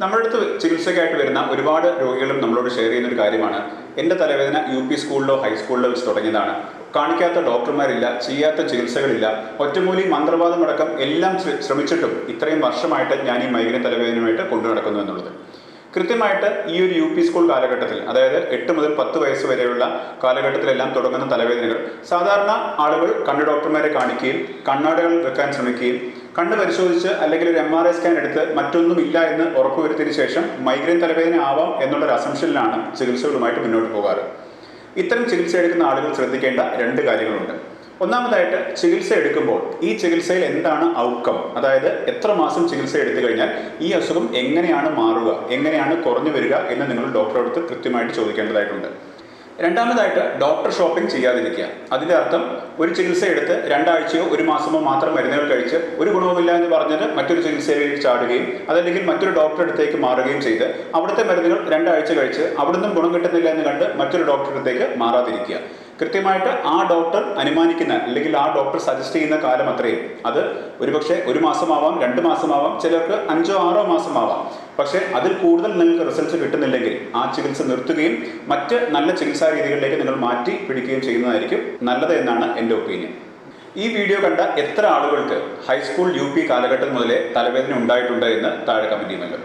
നമ്മുടെ അടുത്ത് ചികിത്സയ്ക്കായിട്ട് വരുന്ന ഒരുപാട് രോഗികളും നമ്മളോട് ഷെയർ ചെയ്യുന്ന ഒരു കാര്യമാണ്. എന്റെ തലവേദന യു പി സ്കൂളിലോ ഹൈസ്കൂളിലോ വെച്ച് തുടങ്ങിയതാണ്. കാണിക്കാത്ത ഡോക്ടർമാരില്ല ചെയ്യാത്ത ചികിത്സകളില്ല. ഒറ്റമൂലി മന്ത്രവാദം അടക്കം എല്ലാം ശ്രമിച്ചിട്ടും ഇത്രയും വർഷമായിട്ട് ഞാൻ ഈ മൈഗ്രൈൻ തലവേദനയുമായിട്ട് കൊണ്ടു നടക്കുന്നു എന്നുള്ളത്. കൃത്യമായിട്ട് ഈ ഒരു യു പി സ്കൂൾ കാലഘട്ടത്തിൽ അതായത് എട്ട് മുതൽ പത്ത് വയസ്സ് വരെയുള്ള കാലഘട്ടത്തിലെല്ലാം തുടങ്ങുന്ന തലവേദനകൾ സാധാരണ ആളുകൾ കണ്ണ് ഡോക്ടർമാരെ കാണിക്കുകയും കണ്ണാടകൾ വെക്കാൻ ശ്രമിക്കുകയും കണ്ണ് പരിശോധിച്ച് അല്ലെങ്കിൽ ഒരു എം ആർ ഐ സ്കാൻ എടുത്ത് മറ്റൊന്നും ഇല്ല എന്ന് ഉറപ്പുവരുത്തിയതിനു ശേഷം മൈഗ്രെയിൻ തലവേദന ആവാം എന്നുള്ള ഒരു അസംഷനിലാണ് ചികിത്സകളുമായിട്ട് മുന്നോട്ട് പോകാറ്. ഇത്തരം ചികിത്സ എടുക്കുന്ന ആളുകൾ ശ്രദ്ധിക്കേണ്ട രണ്ട് കാര്യങ്ങളുണ്ട്. ഒന്നാമതായിട്ട് ചികിത്സ എടുക്കുമ്പോൾ ഈ ചികിത്സയിൽ എന്താണ് ഔട്ട്കം അതായത് എത്ര മാസം ചികിത്സ എടുത്തു കഴിഞ്ഞാൽ ഈ അസുഖം എങ്ങനെയാണ് മാറുക എങ്ങനെയാണ് കുറഞ്ഞു വരിക എന്ന് നിങ്ങൾ ഡോക്ടറോട് കൃത്യമായിട്ട് ചോദിക്കേണ്ടതായിട്ടുണ്ട്. രണ്ടാമതായിട്ട് ഡോക്ടർ ഷോപ്പിംഗ് ചെയ്യാതിരിക്കുക. അതിന്റെ അർത്ഥം ഒരു ചികിത്സ എടുത്ത് രണ്ടാഴ്ചയോ ഒരു മാസമോ മാത്രം മരുന്നുകൾ കഴിച്ച് ഒരു ഗുണവുമില്ല എന്ന് പറഞ്ഞിട്ട് മറ്റൊരു ചികിത്സയിലേക്ക് ചാടുകയും അതല്ലെങ്കിൽ മറ്റൊരു ഡോക്ടറെ അടുത്തേക്ക് മാറുകയും ചെയ്ത് അവിടുത്തെ മരുന്നുകൾ രണ്ടാഴ്ച കഴിച്ച് അവിടുന്ന് ഗുണം കിട്ടുന്നില്ല എന്ന് കണ്ട് മറ്റൊരു ഡോക്ടറെ അടുത്തേക്ക് മാറാതിരിക്കുക. കൃത്യമായിട്ട് ആ ഡോക്ടർ അനുമാനിക്കുന്ന അല്ലെങ്കിൽ ആ ഡോക്ടർ സജസ്റ്റ് ചെയ്യുന്ന കാലം അത്രയും. അത് ഒരുപക്ഷെ ഒരു മാസമാവാം രണ്ട് മാസമാവാം ചിലർക്ക് അഞ്ചോ ആറോ മാസമാവാം. പക്ഷേ അതിൽ കൂടുതൽ നിങ്ങൾക്ക് റിസൾട്ട് കിട്ടുന്നില്ലെങ്കിൽ ആ ചികിത്സ നിർത്തുകയും മറ്റ് നല്ല ചികിത്സാ രീതികളിലേക്ക് നിങ്ങൾ മാറ്റി പിടിക്കുകയും ചെയ്യുന്നതായിരിക്കും നല്ലത് എന്നാണ് എന്റെ ഒപ്പീനിയൻ ഈ വീഡിയോ കണ്ട എത്ര ആളുകൾക്ക് ഹൈസ്കൂൾ യു പി കാലഘട്ടം മുതലേ തലവേദന ഉണ്ടായിട്ടുണ്ട് എന്ന് താഴെ കമന്റ് ചെയ്യുമല്ലോ.